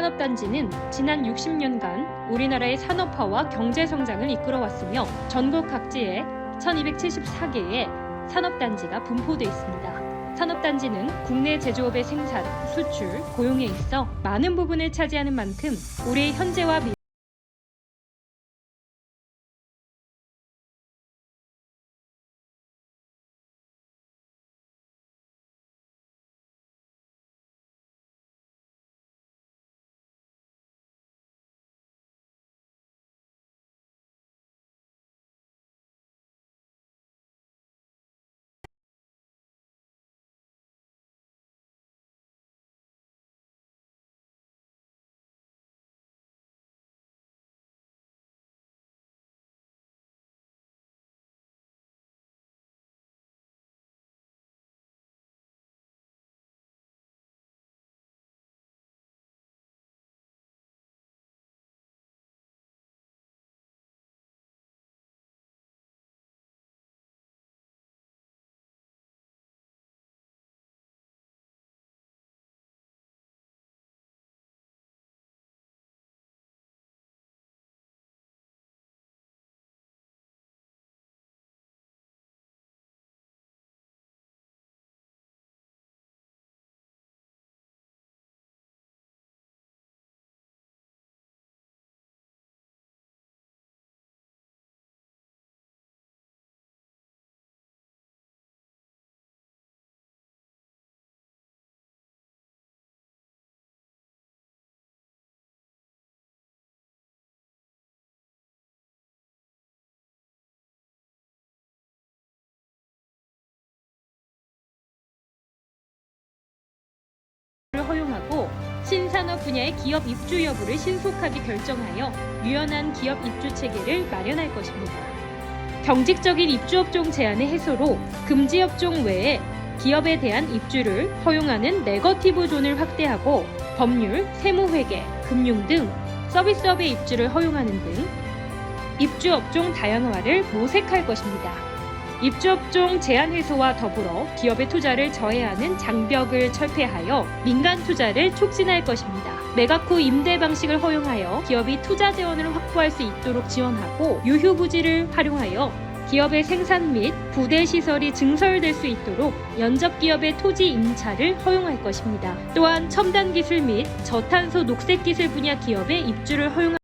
산업단지는 지난 60년간 우리나라의 산업화와 경제 성장을 이끌어왔으며 전국 각지에 1274개의 산업단지가 분포돼 있습니다. 산업단지는 국내 제조업의 생산, 수출, 고용에 있어 많은 부분을 차지하는 만큼 우리의 현재와 미를 산업 분야의 기업 입주 여부를 신속하게 결정하여 유연한 기업 입주 체계를 마련할 것입니다. 경직적인 입주 업종 제한의 해소로 금지 업종 외에 기업에 대한 입주를 허용하는 네거티브 존을 확대하고 법률, 세무회계, 금융 등 서비스업의 입주를 허용하는 등 입주 업종 다양화를 모색할 것입니다. 입주업종 제한 해소와 더불어 기업의 투자를 저해하는 장벽을 철폐하여 민간 투자를 촉진할 것입니다. 매각 후 임대 방식을 허용하여 기업이 투자 재원을 확보할 수 있도록 지원하고 유휴 부지를 활용하여 기업의 생산 및 부대 시설이 증설될 수 있도록 연접 기업의 토지 임차를 허용할 것입니다. 또한 첨단 기술 및 저탄소 녹색 기술 분야 기업의 입주를 허용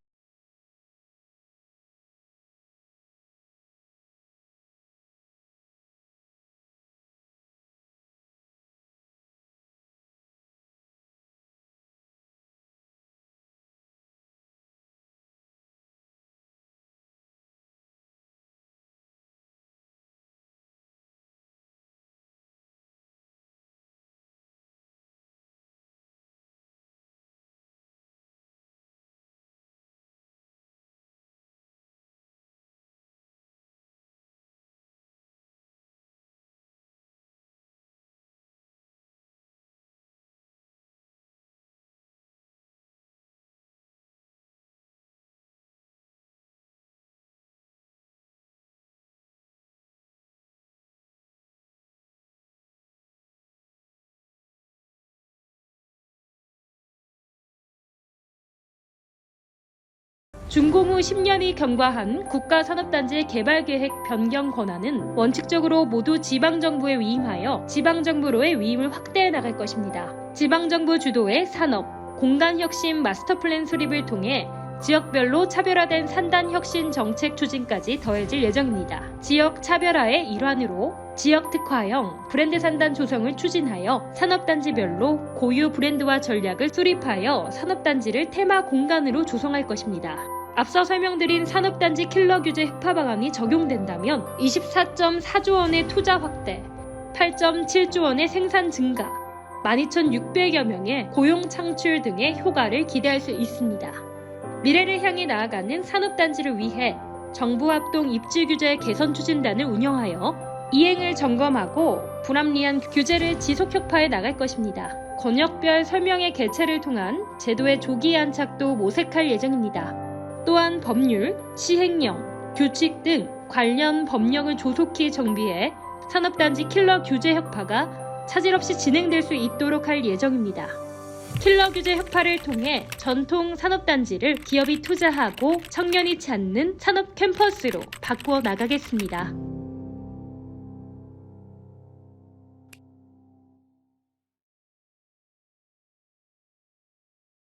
준공 후 10년이 경과한 국가산업단지의 개발계획 변경 권한은 원칙적으로 모두 지방정부에 위임하여 지방정부로의 위임을 확대해 나갈 것입니다. 지방정부 주도의 산업, 공간혁신 마스터플랜 수립을 통해 지역별로 차별화된 산단 혁신 정책 추진까지 더해질 예정입니다. 지역 차별화의 일환으로 지역 특화형 브랜드 산단 조성을 추진하여 산업단지별로 고유 브랜드와 전략을 수립하여 산업단지를 테마 공간으로 조성할 것입니다. 앞서 설명드린 산업단지 킬러 규제 흑파 방안이 적용된다면 24.4조 원의 투자 확대, 8.7조 원의 생산 증가, 12,600여 명의 고용 창출 등의 효과를 기대할 수 있습니다. 미래를 향해 나아가는 산업단지를 위해 정부 합동 입지 규제 개선 추진단을 운영하여 이행을 점검하고 불합리한 규제를 지속 혁파해 나갈 것입니다. 권역별 설명회 개최를 통한 제도의 조기 안착도 모색할 예정입니다. 또한 법률, 시행령, 규칙 등 관련 법령을 조속히 정비해 산업단지 킬러 규제 혁파가 차질 없이 진행될 수 있도록 할 예정입니다. 킬러 규제 혁파를 통해 전통 산업단지를 기업이 투자하고 청년이 찾는 산업 캠퍼스로 바꾸어 나가겠습니다.